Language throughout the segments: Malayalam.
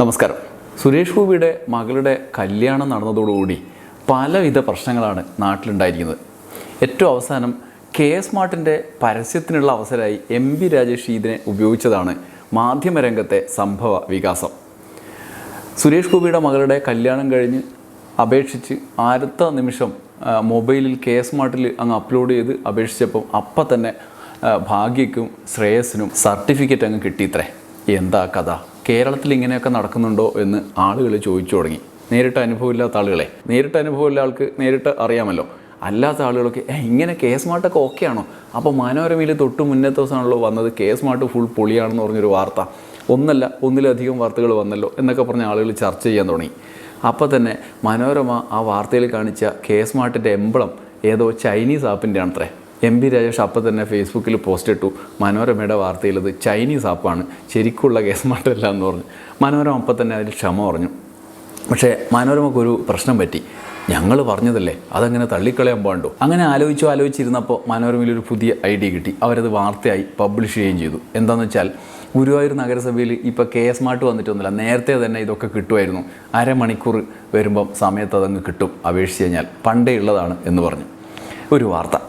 നമസ്കാരം. സുരേഷ് ഗോപിയുടെ മകളുടെ കല്യാണം നടന്നതോടുകൂടി പലവിധ പ്രശ്നങ്ങളാണ് നാട്ടിലുണ്ടായിരിക്കുന്നത്. ഏറ്റവും അവസാനം കെ എസ് മാർട്ടിന്റെ പരസ്യത്തിനുള്ള അവസരമായി എം ബി രാജേഷ് ഇതിനെ ഉപയോഗിച്ചതാണ് മാധ്യമരംഗത്തെ സംഭവ വികാസം. സുരേഷ് ഗോപിയുടെ മകളുടെ കല്യാണം കഴിഞ്ഞ് അപേക്ഷിച്ച് അടുത്ത നിമിഷം മൊബൈലിൽ കെ എസ് മാർട്ടിൽ അങ്ങ് അപ്ലോഡ് ചെയ്ത് അപേക്ഷിച്ചപ്പം അപ്പം തന്നെ ഭാഗ്യക്കും ശ്രേയസിനും സർട്ടിഫിക്കറ്റ് അങ്ങ് കിട്ടിയിത്രേ. എന്താ കഥ? കേരളത്തിൽ ഇങ്ങനെയൊക്കെ നടക്കുന്നുണ്ടോ എന്ന് ആളുകൾ ചോദിച്ചു തുടങ്ങി. നേരിട്ട് അനുഭവമില്ലാത്ത ആളുകളെ. നേരിട്ട് അനുഭവമില്ല ആൾക്ക് നേരിട്ട് അറിയാമല്ലോ. അല്ലാത്ത ആളുകളൊക്കെ "ഏ, ഇങ്ങനെ കെ എസ് മാർട്ടൊക്കെ ഓക്കെ ആണോ അപ്പോൾ മനോരമയിൽ തൊട്ട് മുന്നത്തെ ദിവസമാണല്ലോ വന്നത് കെ എസ് മാർട്ട് ഫുൾ പൊളിയാണെന്ന് പറഞ്ഞൊരു വാർത്ത. ഒന്നല്ല ഒന്നിലധികം വാർത്തകൾ വന്നല്ലോ എന്നൊക്കെ പറഞ്ഞ ആളുകൾ ചർച്ച ചെയ്യാൻ തുടങ്ങി. അപ്പോൾ തന്നെ മനോരമ ആ വാർത്തയിൽ കാണിച്ച കെ എസ് മാർട്ടിന്റെ എംബളം ഏതോ ചൈനീസ് ആപ്പിന്റെ ആണത്രേ എം പി രാജേഷ് അപ്പം തന്നെ ഫേസ്ബുക്കിൽ പോസ്റ്റ് ഇട്ടു. മനോരമയുടെ വാർത്തയിൽ ഇത് ചൈനീസ് ആപ്പാണ്. ശരിക്കുള്ള കേസ് മാറ്റമല്ല എന്ന് പറഞ്ഞു. മനോരമ അപ്പം തന്നെ അതിൽ ക്ഷമ പറഞ്ഞു. പക്ഷേ മനോരമക്കൊരു പ്രശ്നം പറ്റി. ഞങ്ങൾ പറഞ്ഞതല്ലേ? അതങ്ങനെ തള്ളിക്കളയാൻ പാണ്ടോ അങ്ങനെ ആലോചിച്ചു ആലോചിച്ചിരുന്നപ്പോൾ മനോരമയിൽ ഒരു പുതിയ ഐഡിയ കിട്ടി. അവരത് വാർത്തയായി പബ്ലിഷ് ചെയ്യുകയും ചെയ്തു. എന്താണെന്ന് വെച്ചാൽ ഗുരുവായൂർ നഗരസഭയിൽ ഇപ്പോൾ കെ എസ് മാർട്ട് വന്നിട്ടൊന്നുമില്ല. നേരത്തെ തന്നെ ഇതൊക്കെ കിട്ടുമായിരുന്നു. അരമണിക്കൂർ വരുമ്പം സമയത്ത് അതങ്ങ് കിട്ടും. അപേക്ഷിച്ച് കഴിഞ്ഞാൽ പണ്ടേ ഉള്ളതാണ് എന്ന് പറഞ്ഞു. ഒരു വാർത്ത.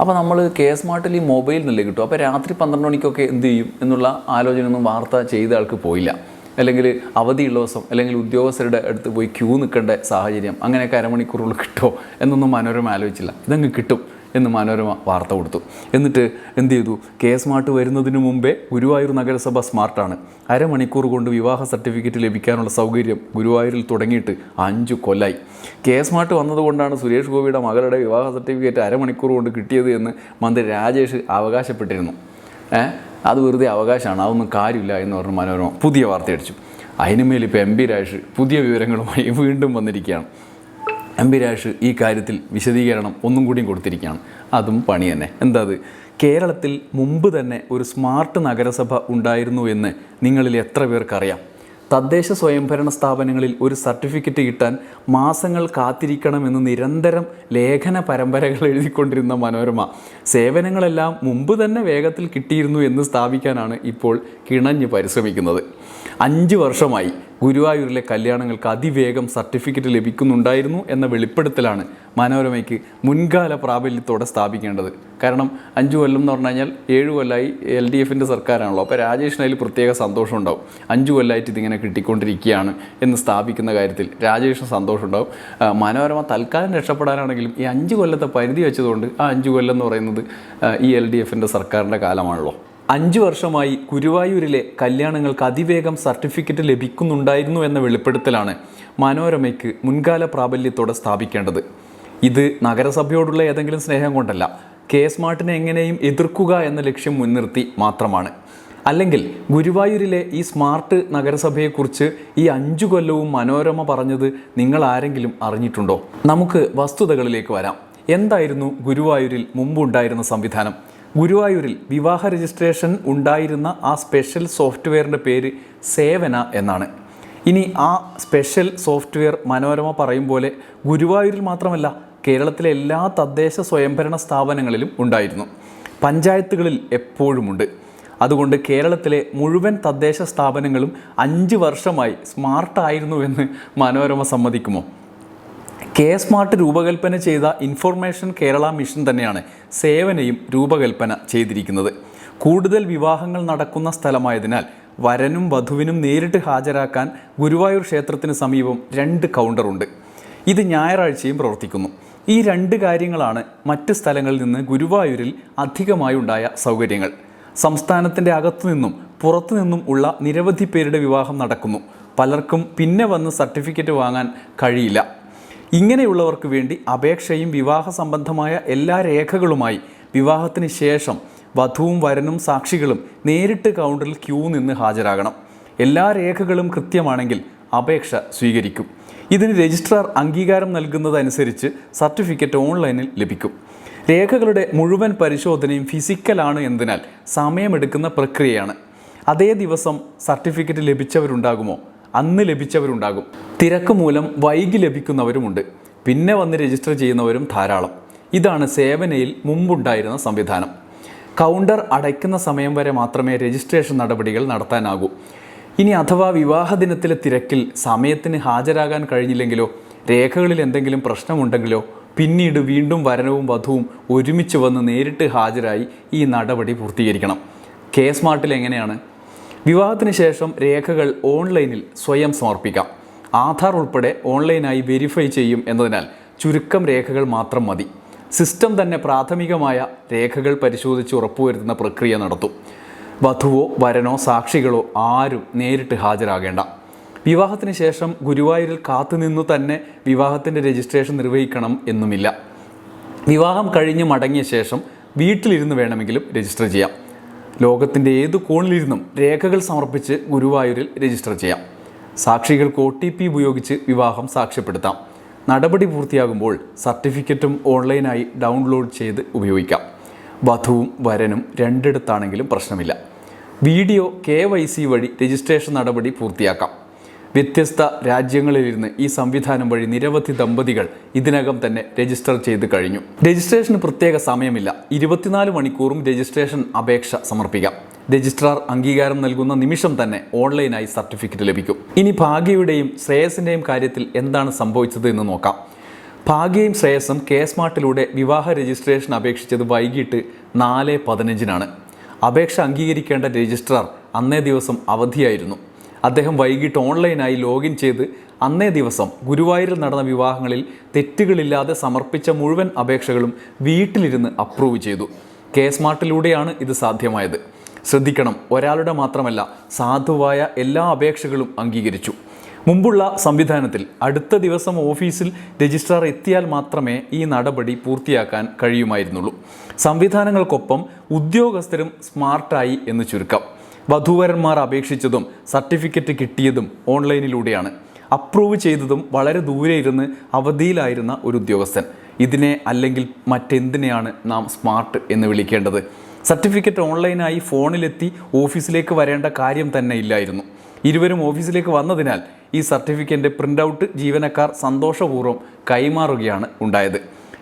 അപ്പോൾ നമ്മൾ കെ എസ് മാർട്ടിൽ ഈ മൊബൈൽ നിന്നല്ലേ കിട്ടും? അപ്പോൾ രാത്രി പന്ത്രണ്ട് മണിക്കൊക്കെ എന്ത് ചെയ്യും എന്നുള്ള ആലോചനയൊന്നും വാർത്ത ചെയ്ത ആൾക്ക് പോയില്ല. അല്ലെങ്കിൽ അവധിയുള്ള ദിവസം അല്ലെങ്കിൽ ഉദ്യോഗസ്ഥരുടെ അടുത്ത് പോയി ക്യൂ നിൽക്കേണ്ട സാഹചര്യം അങ്ങനെയൊക്കെ അരമണിക്കൂറുകൾ കിട്ടുമോ എന്നൊന്നും മനോരമ ആലോചിച്ചില്ല. ഇതങ്ങ് കിട്ടും. എന്ന് മനോരമ വാർത്ത കൊടുത്തു. എന്നിട്ട് എന്ത് ചെയ്തു? കെ സ്മാർട്ട് വരുന്നതിന് മുമ്പേ ഗുരുവായൂർ നഗരസഭ സ്മാർട്ടാണ് അരമണിക്കൂർ കൊണ്ട് വിവാഹ സർട്ടിഫിക്കറ്റ് ലഭിക്കാനുള്ള സൗകര്യം ഗുരുവായൂരിൽ തുടങ്ങിയിട്ട് അഞ്ചു കൊല്ലായി. കെ സ്മാർട്ട് വന്നതുകൊണ്ടാണ് സുരേഷ് ഗോപിയുടെ മകളുടെ വിവാഹ സർട്ടിഫിക്കറ്റ് അരമണിക്കൂർ കൊണ്ട് കിട്ടിയത് എന്ന് മന്ത്രി രാജേഷ് അവകാശപ്പെട്ടിരുന്നു. ഏഹ് അത് വെറുതെ അവകാശമാണ്. അതൊന്നും കാര്യമില്ല എന്ന് പറഞ്ഞ് മനോരമ പുതിയ വാർത്തയടിച്ചു അതിനുമേൽ ഇപ്പോൾ എം പി രാജേഷ് പുതിയ വിവരങ്ങളുമായി വീണ്ടും വന്നിരിക്കുകയാണ്. എം പി രാജേഷ് ഈ കാര്യത്തിൽ വിശദീകരണം ഒന്നും കൂടിയും കൊടുത്തിരിക്കുകയാണ്. അതും പണി തന്നെ. എന്താ അത്? കേരളത്തിൽ മുമ്പ് തന്നെ ഒരു സ്മാർട്ട് നഗരസഭ ഉണ്ടായിരുന്നു എന്ന് നിങ്ങളിൽ എത്ര പേർക്കറിയാം? തദ്ദേശ സ്വയംഭരണ സ്ഥാപനങ്ങളിൽ ഒരു സർട്ടിഫിക്കറ്റ് കിട്ടാൻ മാസങ്ങൾ കാത്തിരിക്കണമെന്ന് നിരന്തരം ലേഖന പരമ്പരകൾ എഴുതിക്കൊണ്ടിരുന്ന മനോരമ. സേവനങ്ങളെല്ലാം മുമ്പ് തന്നെ വേഗത്തിൽ കിട്ടിയിരുന്നു എന്ന് സ്ഥാപിക്കാനാണ് ഇപ്പോൾ കിണഞ്ഞ് പരിശ്രമിക്കുന്നത്. അഞ്ച് വർഷമായി ഗുരുവായൂരിലെ കല്യാണങ്ങൾക്ക് അതിവേഗം സർട്ടിഫിക്കറ്റ് ലഭിക്കുന്നുണ്ടായിരുന്നു എന്ന വെളിപ്പെടുത്തലാണ് മനോരമയ്ക്ക് മുൻകാല പ്രാബല്യത്തോടെ സ്ഥാപിക്കേണ്ടത്. കാരണം അഞ്ച് കൊല്ലം എന്ന് പറഞ്ഞു കഴിഞ്ഞാൽ ഏഴ് കൊല്ലമായി എൽ ഡി എഫിന്റെ സർക്കാരാണല്ലോ. അപ്പോൾ രാജേഷിന് അതിൽ പ്രത്യേക സന്തോഷം ഉണ്ടാവും അഞ്ച് കൊല്ലമായിട്ട് ഇതിങ്ങനെ കിട്ടിക്കൊണ്ടിരിക്കുകയാണ് എന്ന് സ്ഥാപിക്കുന്ന കാര്യത്തിൽ രാജേഷിന് സന്തോഷം ഉണ്ടാവും മനോരമ തൽക്കാലം രക്ഷപ്പെടാനാണെങ്കിലും ഈ അഞ്ച് കൊല്ലത്തെ പരിധി വെച്ചതുകൊണ്ട് ആ അഞ്ച് കൊല്ലം എന്ന് പറയുന്നത് ഈ എൽ ഡി എഫിന്റെ സർക്കാരിന്റെ കാലമാണല്ലോ. അഞ്ച് വർഷമായി ഗുരുവായൂരിലെ കല്യാണങ്ങൾക്ക് അതിവേഗം സർട്ടിഫിക്കറ്റ് ലഭിക്കുന്നുണ്ടായിരുന്നു എന്ന വെളിപ്പെടുത്തലാണ് മനോരമയ്ക്ക് മുൻകാല പ്രാബല്യത്തോടെ സ്ഥാപിക്കേണ്ടത്. ഇത് നഗരസഭയോടുള്ള ഏതെങ്കിലും സ്നേഹം കൊണ്ടല്ല കെ സ്മാർട്ടിനെ എങ്ങനെയും എതിർക്കുക എന്ന ലക്ഷ്യം മുൻനിർത്തി മാത്രമാണ്. അല്ലെങ്കിൽ ഗുരുവായൂരിലെ ഈ സ്മാർട്ട് നഗരസഭയെക്കുറിച്ച് ഈ അഞ്ചു കൊല്ലവും മനോരമ പറഞ്ഞത് നിങ്ങൾ ആരെങ്കിലും അറിഞ്ഞിട്ടുണ്ടോ? നമുക്ക് വസ്തുതകളിലേക്ക് വരാം. എന്തായിരുന്നു ഗുരുവായൂരിൽ മുമ്പുണ്ടായിരുന്ന സംവിധാനം? ഗുരുവായൂരിൽ വിവാഹ രജിസ്ട്രേഷൻ ഉണ്ടായിരുന്ന ആ സ്പെഷ്യൽ സോഫ്റ്റ്വെയറിന്റെ പേര് സേവന എന്നാണ്. ഇനി ആ സ്പെഷ്യൽ സോഫ്റ്റ്വെയർ മനോരമ പറയും പോലെ ഗുരുവായൂരിൽ മാത്രമല്ല കേരളത്തിലെ എല്ലാ തദ്ദേശ സ്വയംഭരണ സ്ഥാപനങ്ങളിലും ഉണ്ടായിരുന്നു. പഞ്ചായത്തുകളിൽ എപ്പോഴുമുണ്ട്. അതുകൊണ്ട് കേരളത്തിലെ മുഴുവൻ തദ്ദേശ സ്ഥാപനങ്ങളും അഞ്ച് വർഷമായി സ്മാർട്ടായിരുന്നുവെന്ന് മനോരമ സമ്മതിക്കുമോ? കെ സ്മാർട്ട് രൂപകൽപ്പന ചെയ്ത ഇൻഫർമേഷൻ കേരള മിഷൻ തന്നെയാണ് സേവനയും രൂപകൽപ്പന ചെയ്തിരിക്കുന്നത്. കൂടുതൽ വിവാഹങ്ങൾ നടക്കുന്ന സ്ഥലമായതിനാൽ വരനും വധുവിനും നേരിട്ട് ഹാജരാക്കാൻ ഗുരുവായൂർ ക്ഷേത്രത്തിന് സമീപം രണ്ട് കൗണ്ടറുണ്ട് ഇത് ഞായറാഴ്ചയും പ്രവർത്തിക്കുന്നു. ഈ രണ്ട് കാര്യങ്ങളാണ് മറ്റ് സ്ഥലങ്ങളിൽ നിന്ന് ഗുരുവായൂരിൽ അധികമായി ഉണ്ടായ സൗകര്യങ്ങൾ. സംസ്ഥാനത്തിന്റെ അകത്തുനിന്നും പുറത്തുനിന്നും ഉള്ള നിരവധി പേരുടെ വിവാഹം നടക്കുന്നു. പലർക്കും പിന്നെ വന്ന് സർട്ടിഫിക്കറ്റ് വാങ്ങാൻ കഴിയില്ല. ഇങ്ങനെയുള്ളവർക്ക് വേണ്ടി അപേക്ഷയും വിവാഹ സംബന്ധമായ എല്ലാ രേഖകളുമായി വിവാഹത്തിന് ശേഷം വധുവും വരനും സാക്ഷികളും നേരിട്ട് കൗണ്ടറിൽ ക്യൂ നിന്ന് ഹാജരാകണം. എല്ലാ രേഖകളും കൃത്യമാണെങ്കിൽ അപേക്ഷ സ്വീകരിക്കും. ഇതിന് രജിസ്ട്രാർ അംഗീകാരം നൽകുന്നതനുസരിച്ച് സർട്ടിഫിക്കറ്റ് ഓൺലൈനിൽ ലഭിക്കും. രേഖകളുടെ മുഴുവൻ പരിശോധനയും ഫിസിക്കലാണ് എന്നതിനാൽ സമയമെടുക്കുന്ന പ്രക്രിയയാണ്. അതേ ദിവസം സർട്ടിഫിക്കറ്റ് ലഭിച്ചവരുണ്ടാകുമോ? അന്ന് ലഭിച്ചവരുണ്ടാകും. തിരക്ക് മൂലം വൈകി ലഭിക്കുന്നവരുമുണ്ട്. പിന്നെ വന്ന് രജിസ്റ്റർ ചെയ്യുന്നവരും ധാരാളം. ഇതാണ് സേവനയിൽ മുമ്പുണ്ടായിരുന്ന സംവിധാനം. കൗണ്ടർ അടയ്ക്കുന്ന സമയം വരെ മാത്രമേ രജിസ്ട്രേഷൻ നടപടികൾ നടത്താനാകൂ. ഇനി അഥവാ വിവാഹ ദിനത്തിലെ തിരക്കിൽ സമയത്തിന് ഹാജരാകാൻ കഴിഞ്ഞില്ലെങ്കിലോ രേഖകളിൽ എന്തെങ്കിലും പ്രശ്നമുണ്ടെങ്കിലോ പിന്നീട് വീണ്ടും വരനവും വധുവും ഒരുമിച്ച് വന്ന് നേരിട്ട് ഹാജരായി ഈ നടപടി പൂർത്തീകരിക്കണം. കെ സ്മാർട്ടിൽ എങ്ങനെയാണ്? വിവാഹത്തിന് ശേഷം രേഖകൾ ഓൺലൈനിൽ സ്വയം സമർപ്പിക്കാം. ആധാർ ഉൾപ്പെടെ ഓൺലൈനായി വെരിഫൈ ചെയ്യും എന്നതിനാൽ ചുരുക്കം രേഖകൾ മാത്രം മതി. സിസ്റ്റം തന്നെ പ്രാഥമികമായ രേഖകൾ പരിശോധിച്ച് ഉറപ്പുവരുത്തുന്ന പ്രക്രിയ നടത്തും. വധുവോ വരനോ സാക്ഷികളോ ആരും നേരിട്ട് ഹാജരാകേണ്ട. വിവാഹത്തിന് ശേഷം ഗുരുവായൂരിൽ കാത്തുനിന്നു തന്നെ വിവാഹത്തിന്റെ രജിസ്ട്രേഷൻ നിർവഹിക്കണം എന്നുമില്ല. വിവാഹം കഴിഞ്ഞ് മടങ്ങിയ ശേഷം വീട്ടിലിരുന്ന് വേണമെങ്കിലും രജിസ്റ്റർ ചെയ്യാം. ലോകത്തിന്റെ ഏത് കോണിലിരുന്നും രേഖകൾ സമർപ്പിച്ച് ഗുരുവായൂരിൽ രജിസ്റ്റർ ചെയ്യാം. സാക്ഷികൾക്ക് ഒ ടി പി ഉപയോഗിച്ച് വിവാഹം സാക്ഷ്യപ്പെടുത്താം. നടപടി പൂർത്തിയാകുമ്പോൾ സർട്ടിഫിക്കറ്റും ഓൺലൈനായി ഡൗൺലോഡ് ചെയ്ത് ഉപയോഗിക്കാം. വധുവും വരനും രണ്ടിടത്താണെങ്കിലും പ്രശ്നമില്ല. വീഡിയോ കെ വഴി രജിസ്ട്രേഷൻ നടപടി പൂർത്തിയാക്കാം. വ്യത്യസ്ത രാജ്യങ്ങളിൽ രാജ്യങ്ങളിലിരുന്ന് ഈ സംവിധാനം വഴി നിരവധി ദമ്പതികൾ ഇതിനകം തന്നെ രജിസ്റ്റർ ചെയ്ത് കഴിഞ്ഞു. രജിസ്ട്രേഷന് പ്രത്യേക സമയമില്ല. ഇരുപത്തിനാല് മണിക്കൂറും രജിസ്ട്രേഷൻ അപേക്ഷ സമർപ്പിക്കാം. രജിസ്ട്രാർ അംഗീകാരം നൽകുന്ന നിമിഷം തന്നെ ഓൺലൈനായി സർട്ടിഫിക്കറ്റ് ലഭിക്കും. ഇനി ഭാഗ്യയുടെയും ശ്രേയസിന്റെയും കാര്യത്തിൽ എന്താണ് സംഭവിച്ചത് എന്ന് നോക്കാം. ഭാഗ്യയും ശ്രേയസും കെ സ്മാർട്ടിലൂടെ വിവാഹ രജിസ്ട്രേഷൻ അപേക്ഷിച്ചത് വൈകിട്ട് നാല് പതിനഞ്ചിനാണ്. അപേക്ഷ അംഗീകരിക്കേണ്ട രജിസ്ട്രാർ അന്നേ ദിവസം അവധിയായിരുന്നു. അദ്ദേഹം വൈകിട്ട് ഓൺലൈനായി ലോഗിൻ ചെയ്ത് അന്നേ ദിവസം ഗുരുവായൂരിൽ നടന്ന വിവാഹങ്ങളിൽ തെറ്റുകളില്ലാതെ സമർപ്പിച്ച മുഴുവൻ അപേക്ഷകളും വീട്ടിലിരുന്ന് അപ്രൂവ് ചെയ്തു. കെ സ്മാർട്ടിലൂടെയാണ് ഇത് സാധ്യമായത്. ശ്രദ്ധിക്കണം ഒരാളുടെ മാത്രമല്ല സാധുവായ എല്ലാ അപേക്ഷകളും അംഗീകരിച്ചു. മുമ്പുള്ള സംവിധാനത്തിൽ അടുത്ത ദിവസം ഓഫീസിൽ രജിസ്ട്രാർ എത്തിയാൽ മാത്രമേ ഈ നടപടി പൂർത്തിയാക്കാൻ കഴിയുമായിരുന്നുള്ളൂ. സംവിധാനങ്ങൾക്കൊപ്പം ഉദ്യോഗസ്ഥരും സ്മാർട്ടായി എന്ന് ചുരുക്കം. വധൂവരന്മാർ അപേക്ഷിച്ചതും സർട്ടിഫിക്കറ്റ് കിട്ടിയതും ഓൺലൈനിലൂടെയാണ്. അപ്രൂവ് ചെയ്തതും വളരെ ദൂരെ ഇരുന്ന് അവധിയിലായിരുന്ന ഒരു ഉദ്യോഗസ്ഥൻ. ഇതിനെ അല്ലെങ്കിൽ മറ്റെന്തിനെയാണ് നാം സ്മാർട്ട് എന്ന് വിളിക്കേണ്ടത്? സർട്ടിഫിക്കറ്റ് ഓൺലൈനായി ഫോണിലെത്തി ഓഫീസിലേക്ക് വരേണ്ട കാര്യം തന്നെ ഇല്ലായിരുന്നു. ഇരുവരും ഓഫീസിലേക്ക് വന്നതിനാൽ ഈ സർട്ടിഫിക്കറ്റിന്റെ പ്രിന്റ് ഔട്ട് ജീവനക്കാർ സന്തോഷപൂർവം കൈമാറുകയാണ് ഉണ്ടായത്.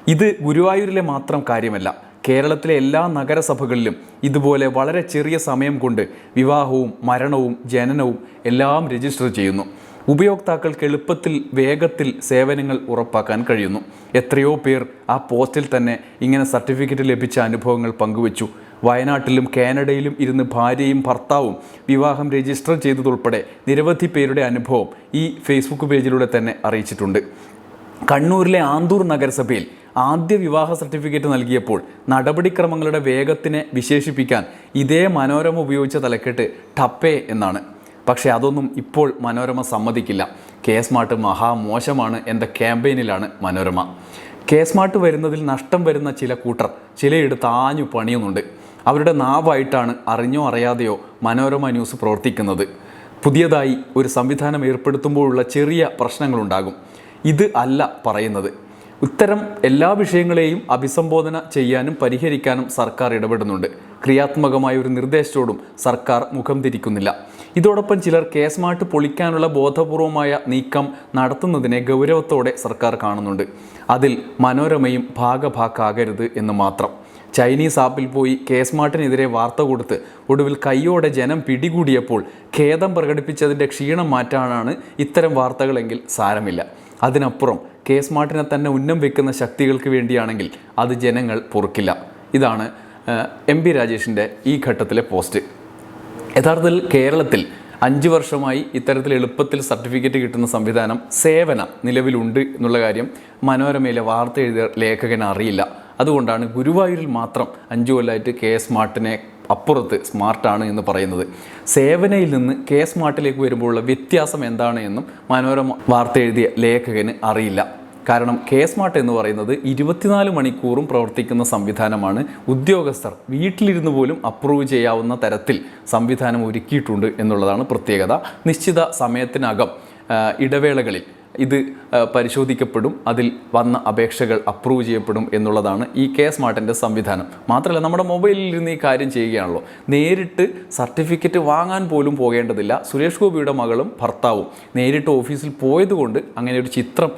ഇത് ഗുരുവായൂരിലെ മാത്രം കാര്യമല്ല കേരളത്തിലെ എല്ലാ നഗരസഭകളിലും ഇതുപോലെ വളരെ ചെറിയ സമയം കൊണ്ട് വിവാഹവും മരണവും ജനനവും എല്ലാം രജിസ്റ്റർ ചെയ്യുന്നു. ഉപയോക്താക്കൾക്ക് എളുപ്പത്തിൽ വേഗത്തിൽ സേവനങ്ങൾ ഉറപ്പാക്കാൻ കഴിയുന്നു. എത്രയോ പേർ ആ പോസ്റ്റിൽ തന്നെ ഇങ്ങനെ സർട്ടിഫിക്കറ്റ് ലഭിച്ച അനുഭവങ്ങൾ പങ്കുവച്ചു. വയനാട്ടിലും കാനഡയിലും ഇരുന്ന് ഭാര്യയും ഭർത്താവും വിവാഹം രജിസ്റ്റർ ചെയ്തതുൾപ്പെടെ നിരവധി പേരുടെ അനുഭവം ഈ ഫേസ്ബുക്ക് പേജിലൂടെ തന്നെ അറിയിച്ചിട്ടുണ്ട്. കണ്ണൂരിലെ ആന്തൂർ നഗരസഭയിൽ ആദ്യ വിവാഹ സർട്ടിഫിക്കറ്റ് നൽകിയപ്പോൾ നടപടിക്രമങ്ങളുടെ വേഗത്തിനെ വിശേഷിപ്പിക്കാൻ ഇതേ മനോരമ ഉപയോഗിച്ച തലക്കെട്ട് ടപ്പേ എന്നാണ്. പക്ഷേ അതൊന്നും ഇപ്പോൾ മനോരമ സമ്മതിക്കില്ല. കെ സ്മാർട്ട് മഹാമോശമാണ് എന്ന ക്യാമ്പയിനിലാണ് മനോരമ. കെ സ്മാർട്ട് വരുന്നതിൽ നഷ്ടം വരുന്ന ചില കൂട്ടർ ചിലയിടത്ത് ആഞ്ഞു പണിയുന്നുണ്ട്. അവരുടെ നാവായിട്ടാണ് അറിഞ്ഞോ അറിയാതെയോ മനോരമ ന്യൂസ് പ്രവർത്തിക്കുന്നത്. പുതിയതായി ഒരു സംവിധാനം ഏർപ്പെടുത്തുമ്പോഴുള്ള ചെറിയ പ്രശ്നങ്ങളുണ്ടാകും. ഇത് അല്ല പറയുന്നത്. ഇത്തരം എല്ലാ വിഷയങ്ങളെയും അഭിസംബോധന ചെയ്യാനും പരിഹരിക്കാനും സർക്കാർ ഇടപെടുന്നുണ്ട്. ക്രിയാത്മകമായ ഒരു നിർദ്ദേശത്തോടും സർക്കാർ മുഖം തിരിക്കുന്നില്ല. ഇതോടൊപ്പം ചിലർ കെ സ്മാർട്ട് പൊളിക്കാനുള്ള ബോധപൂർവമായ നീക്കം നടത്തുന്നതിനെ ഗൗരവത്തോടെ സർക്കാർ കാണുന്നുണ്ട്. അതിൽ മനോരമയും ഭാഗഭാക്കാകരുത് എന്ന് മാത്രം. ചൈനീസ് ആപ്പിൽ പോയി കെ സ്മാർട്ടിനെതിരെ വാർത്ത കൊടുത്ത് ഒടുവിൽ കൈയോടെ ജനം പിടികൂടിയപ്പോൾ ഖേദം പ്രകടിപ്പിച്ചതിന്റെ ക്ഷീണം മാറ്റാനാണ് ഇത്തരം വാർത്തകളെങ്കിൽ സാരമില്ല. അതിനപ്പുറം കെ എസ് മാർട്ടിനെ തന്നെ ഉന്നം വെക്കുന്ന ശക്തികൾക്ക് വേണ്ടിയാണെങ്കിൽ അത് ജനങ്ങൾ പൊറുക്കില്ല. ഇതാണ് എം പി രാജേഷിന്റെ ഈ ഘട്ടത്തിലെ പോസ്റ്റ്. യഥാർത്ഥത്തിൽ കേരളത്തിൽ അഞ്ച് വർഷമായി ഇത്തരത്തിൽ എളുപ്പത്തിൽ സർട്ടിഫിക്കറ്റ് കിട്ടുന്ന സംവിധാനം സേവന നിലവിലുണ്ട് എന്നുള്ള കാര്യം മനോരമയിലെ വാർത്ത എഴുതിയ ലേഖകന് അറിയില്ല. അതുകൊണ്ടാണ് ഗുരുവായൂരിൽ മാത്രം അഞ്ചു കൊല്ലമായിട്ട് കെ സ്മാർട്ടിനെ അപ്പുറത്ത് സ്മാർട്ടാണ് എന്ന് പറയുന്നത്. സേവനയിൽ നിന്ന് കെ സ്മാർട്ടിലേക്ക് വരുമ്പോഴുള്ള വ്യത്യാസം എന്താണ് എന്നും മനോരമ വാർത്ത എഴുതിയ ലേഖകന് അറിയില്ല. കാരണം കെ സ്മാർട്ട് എന്ന് പറയുന്നത് ഇരുപത്തിനാല് മണിക്കൂറും പ്രവർത്തിക്കുന്ന സംവിധാനമാണ്. ഉദ്യോഗസ്ഥർ വീട്ടിലിരുന്ന് പോലും അപ്രൂവ് ചെയ്യാവുന്ന തരത്തിൽ സംവിധാനം ഒരുക്കിയിട്ടുണ്ട് എന്നുള്ളതാണ് പ്രത്യേകത. നിശ്ചിത സമയത്തിനകം ഇടവേളകളിൽ ഇത് പരിശോധിക്കപ്പെടും. അതിൽ വന്ന അപേക്ഷകൾ അപ്രൂവ് ചെയ്യപ്പെടും എന്നുള്ളതാണ് ഈ കെ സ്മാർട്ടിന്റെ സംവിധാനം. മാത്രമല്ല നമ്മുടെ മൊബൈലിൽ ഇരുന്ന് ഈ കാര്യം ചെയ്യുകയാണല്ലോ. നേരിട്ട് സർട്ടിഫിക്കറ്റ് വാങ്ങാൻ പോലും പോകേണ്ടതില്ല. സുരേഷ് ഗോപിയുടെ മകളും ഭർത്താവും നേരിട്ട് ഓഫീസിൽ പോയതുകൊണ്ട് അങ്ങനെ ഒരു ചിത്രം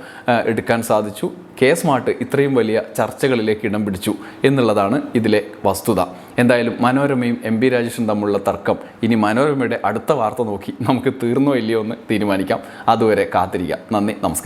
എടുക്കാൻ സാധിച്ചു. കെ സ്മാർട്ട് ഇത്രയും വലിയ ചർച്ചകളിലേക്ക് ഇടം പിടിച്ചു എന്നുള്ളതാണ് ഇതിലെ വസ്തുത. എന്തായാലും മനോരമയും എം പി രാജേഷും തമ്മിലുള്ള തർക്കം. ഇനി മനോരമയുടെ അടുത്ത വാർത്ത നോക്കി നമുക്ക് തീർന്നോ ഇല്ലയോ എന്ന് തീരുമാനിക്കാം. അതുവരെ കാത്തിരിക്കാം. നന്ദി നമസ്കാരം.